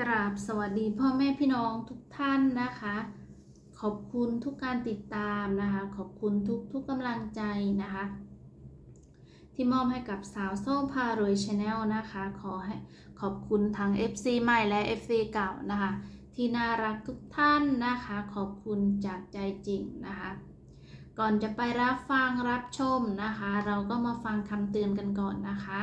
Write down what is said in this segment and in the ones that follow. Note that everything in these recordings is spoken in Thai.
กราบสวัสดีพ่อแม่พี่น้องทุกท่านนะคะ ขอบคุณทุกการติดตามนะคะ ขอบคุณทุกทุกกำลังใจนะคะ ที่มอบให้กับสาวโซ่พารวยชาแนลนะคะ ขอให้ขอบคุณทั้ง FC ใหม่และ FC เก่านะคะ ที่น่ารักทุกท่านนะคะ ขอบคุณจากใจจริงนะคะ ก่อนจะไปรับฟังรับชมนะคะ เราก็มาฟังคำเตือนกันก่อนนะคะ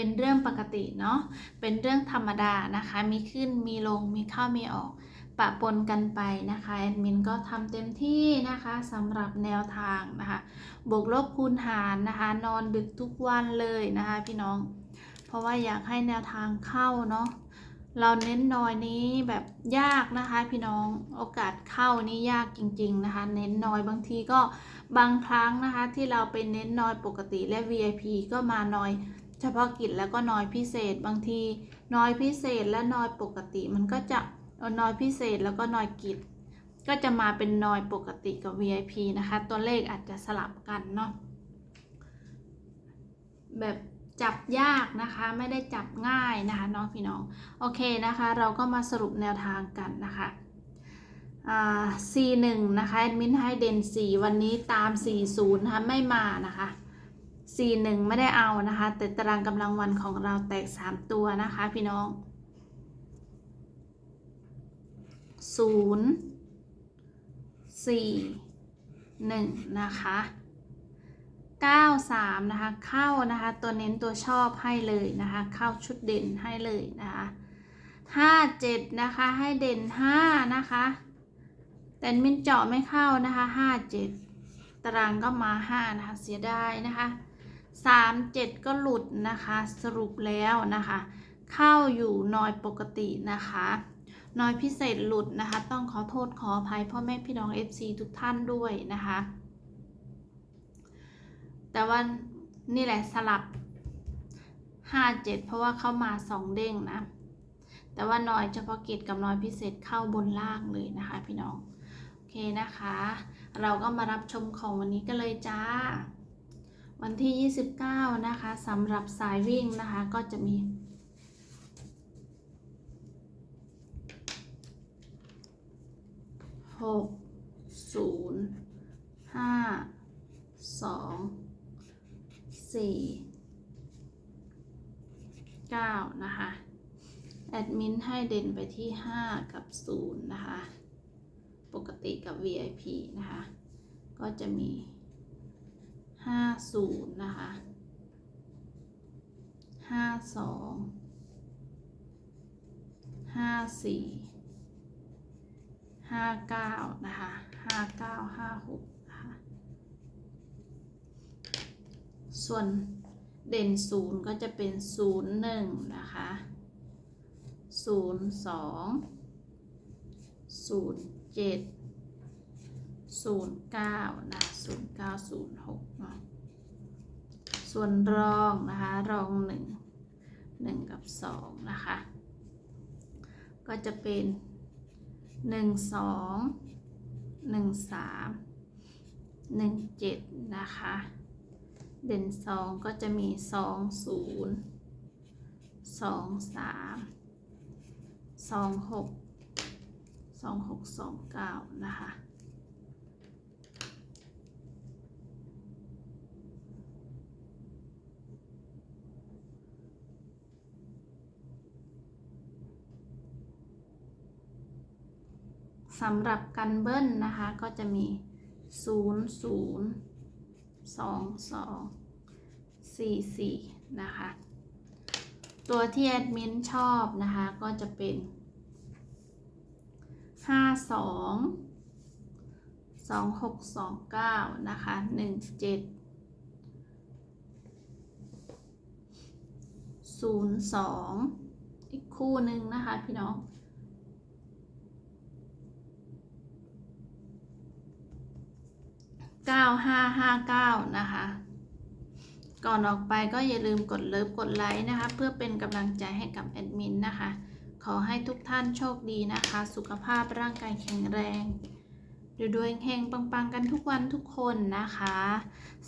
เป็นเรื่องปกติเนาะ เป็นเรื่องธรรมดานะคะ มีขึ้นมีลงมีเข้ามีออกปะปนกันไปนะคะแอดมินก็ทำเต็มที่นะคะสำหรับแนวทางนะคะบวกลบคูณหารนะคะ นอนดึกทุกวันเลยนะคะพี่น้อง เพราะว่าอยากให้แนวทางเข้าเนาะเราเน้นน้อยนี้แบบยากนะคะพี่น้องโอกาสเข้านี่ยากจริง ๆนะคะ เน้นน้อยบางทีก็บางครั้งนะคะ ที่เราไปเน้นน้อยปกติและ VIP ก็มาน้อย เฉพาะกิจแล้วก็น้อยพิเศษบางที น้อยพิเศษและน้อยปกติ มันก็จะน้อยพิเศษแล้วก็น้อยกิจ ก็จะมาเป็นน้อยปกติกับ VIP นะคะ ตัวเลขอาจจะสลับกันเนาะแบบจับยากนะคะไม่ได้จับง่ายนะคะน้องพี่น้องโอเคนะคะ เราก็มาสรุปแนวทางกันนะคะ C1 นะคะแอดมินให้เด่น4 วันนี้ตาม 40นะคะไม่มานะคะ C1 ไม่ได้เอานะคะ แต่ตารางกำลังวันของเราแตก 3 ตัวนะคะ พี่น้อง 0 4 1 นะคะ 93 นะคะ เข้านะคะ ตัวเน้นตัวชอบให้เลยนะคะ เข้าชุดเด่นให้เลยนะคะ57 นะคะ ให้เด่น 5 นะคะ แต่มินเจาะไม่เข้านะคะ 57 ตารางก็มา 5 นะคะ เสียดายนะคะ 37 ก็หลุดนะคะ สรุปแล้วนะคะ เข้าอยู่น้อยปกตินะคะน้อยพิเศษหลุดนะคะ ต้องขอโทษขออภัยพ่อแม่พี่น้อง FC ทุกท่านด้วยนะคะ แต่ว่านี่แหละสลับ 57 เพราะว่าเข้ามา 2 เด้งนะ แต่ว่าน้อยเฉพาะกิจกับน้อยพิเศษเข้าบนล่างเลยนะคะพี่น้อง โอเคนะคะ เราก็มารับชมของวันนี้กันเลยจ้า วันที่ 29 นะคะสำหรับสายวิ่งนะคะก็จะมี หกศูนย์ห้าสองสี่เก้านะคะ แอดมินให้เด่นไปที่ 5 กับ 0 นะคะ ปกติกับ VIP นะคะ ก็จะมี 50นะคะ52 54 59นะคะ59 56นะคะส่วนเด่น0ก็จะเป็น01นะคะศูนย์สองศูนย์เจ็ด ศูนย์เก้านะศูนย์เก้าศูนย์หกเนาะส่วนรองนะคะ รองหนึ่งหนึ่งกับสองนะคะ ก็จะเป็นหนึ่งสองหนึ่งสามหนึ่งเจ็ดนะคะ เด่นสองก็จะมีสองศูนย์สองสามสองหกสองหกสองเก้านะคะ สำหรับกันเบิ้ลนะคะก็จะมีศูนย์ศูนะคะ ตัวที่แอดมินชอบนะคะก็จะเป็นห้าสองสองหกสองเก้านะคะหนึ่งเจ็ดศูนย์สองคู่หนึ่งนะคะพี่น้อง 9559 นะคะ ก่อนออกไปก็อย่าลืมกดเลิฟกดไลค์นะคะ เพื่อเป็นกำลังใจให้กับแอดมินนะคะ ขอให้ทุกท่านโชคดีนะคะ สุขภาพร่างกายแข็งแรงดูดวยเฮงปังๆ กันทุกวันทุกคนนะคะ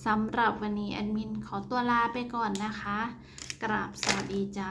สำหรับวันนี้แอดมินขอตัวลาไปก่อนนะคะ กราบสวัสดีจ้า